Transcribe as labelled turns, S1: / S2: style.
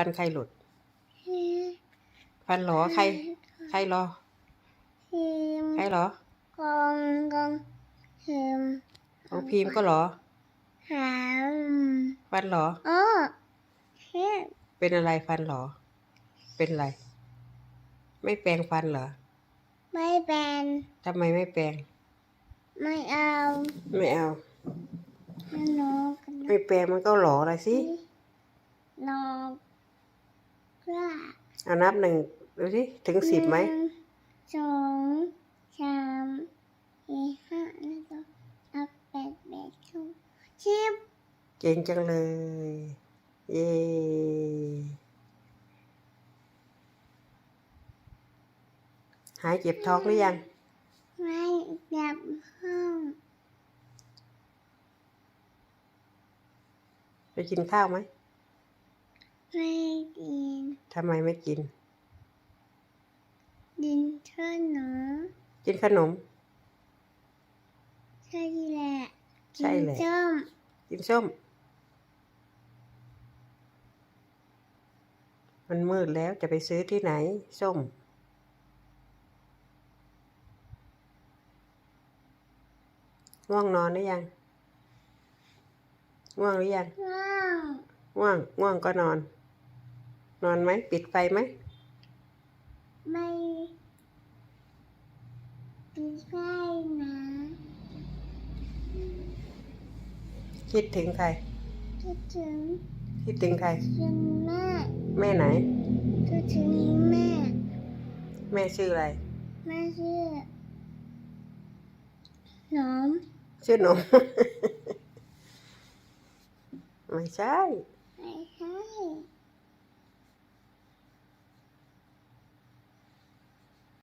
S1: ฟันใครหลุด ฟันหรอใคร ใครหรอ
S2: พิม
S1: ใครหรอก
S2: องกองพิม
S1: ของพิมพ์ก็หรอ
S2: หาม
S1: ฟันหรอ
S2: โอ้เฮ้
S1: เป็นอะไรฟันหรอเป็นอะไร ไม่แปรงฟันเหรอ
S2: ไม่เป็น
S1: ทำไมไม่แปรง
S2: ไม่เอา
S1: ไม่เอา
S2: ให้น้องกัน
S1: ไม่แปรงมันก็หรออะไรสิ
S2: น้องกล้า
S1: เอานับหนึ่งดูสิถึงสิบไหม
S2: นึ่งสองสามสี่ห้าแล้วก็เอาแปดแปดเข้าสิบ
S1: เก่งจังเลย เย้หายเจ็บท้องหรือยัง
S2: ไม่กลับห้อง
S1: ไปกินข้าวไหม
S2: ไม่กิน
S1: ทำไมไม่กิน
S2: ดินเท่าหนู
S1: กินขนม
S2: ใช่แหละ
S1: ใช่แหละ
S2: กินส้ม
S1: กินส้ม มันมืดแล้วจะไปซื้อที่ไหน ส้ม ง่วงนอนหรือยัง ง่วงหรือยัง
S2: ว้าว
S1: ง่วง ง่วงก็นอน นอนไหมปิดไฟไหม
S2: ไม่ไม่ใช่นะ
S1: คิดถึงใคร
S2: คิดถึง
S1: คิดถึงใคร
S2: ถึงแม่
S1: แม่ไหน
S2: คิดถึงแม่
S1: แม่ชื่ออะไร
S2: แม่ชื่อหนอม
S1: ชื่อนมไม่ใช่
S2: ไม่ใช่